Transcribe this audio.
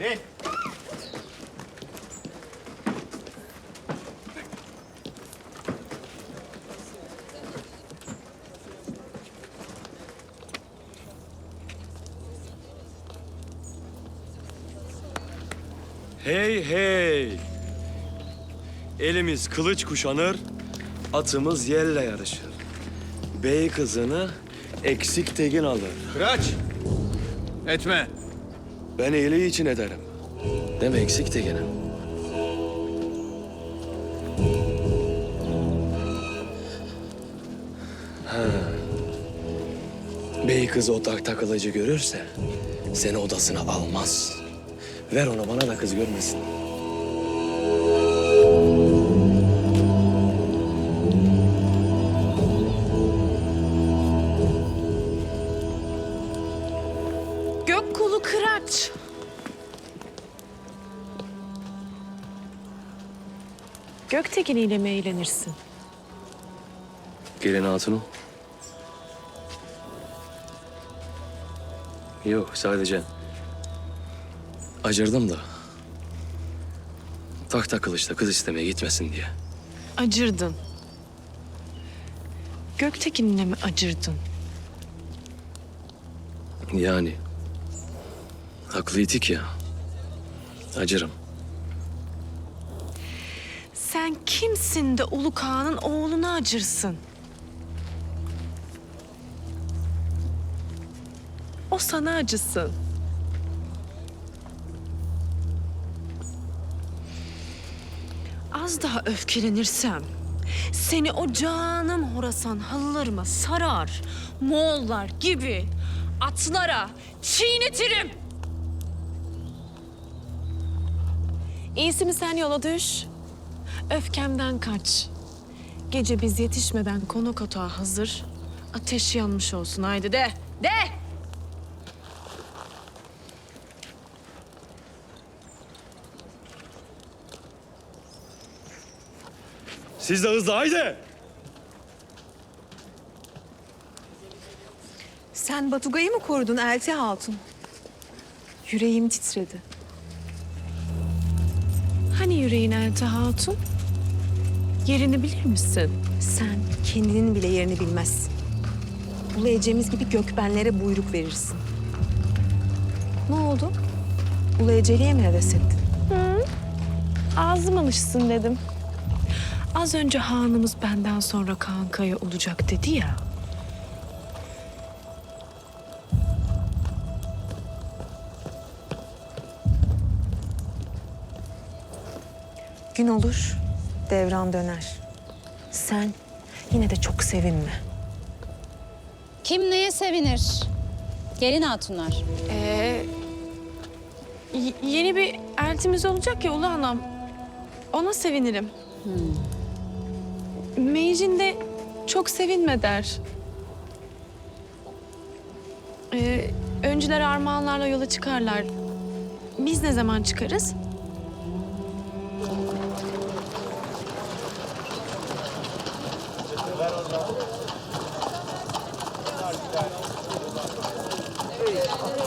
Bin. Hey hey. Elimiz kılıç kuşanır, atımız yelle yarışır. Bey kızını eksik tegin alır. Kıraç. Etme. Ben iyiliği için ederim. Deme eksik teginim. Ha. Bey kızı o tahta kılıcı görürse seni odasına almaz. Ver onu bana da kız görmesin. Kıraç. Göktekin ile mi eğlenirsin? Gelin hatunu. Yok sadece acırdım da. Tahta kılıçta kız istemeye gitmesin diye. Acırdın. Göktekin'le mi acırdın? Yani haklıydık ya. Acırım. Sen kimsin de Ulu Kağan'ın oğluna acırsın? O sana acısın. Az daha öfkelenirsem seni o canım Horasan halılarıma sarar, Moğollar gibi atlara çiğnetirim. İyisi mi sen yola düş? Öfkemden kaç. Gece biz yetişmeden konak otağı hazır. Ateş yanmış olsun haydi de. De! Siz de hızlı haydi. Sen Batugay'ı mı korudun Elti Hatun? Yüreğim titredi. Hani yüreğin Elti Hatun? Yerini bilir misin? Sen kendinin bile yerini bilmezsin. Ulu Ece'miz gibi gökbenlere buyruk verirsin. Ne oldu? Ulu Eceli'ye mi heves ettin? Ağzım alışsın dedim. Az önce hanımız benden sonra kankaya olacak dedi ya. Gün olur, devran döner. Sen yine de çok sevinme. Kim neye sevinir? Gelin hatunlar. Ee, yeni bir eltimiz olacak ya Ulu Anam. Ona sevinirim. Meycin de çok sevinme der. Ee, öncüler armağanlarla yola çıkarlar. Biz ne zaman çıkarız? Thank you.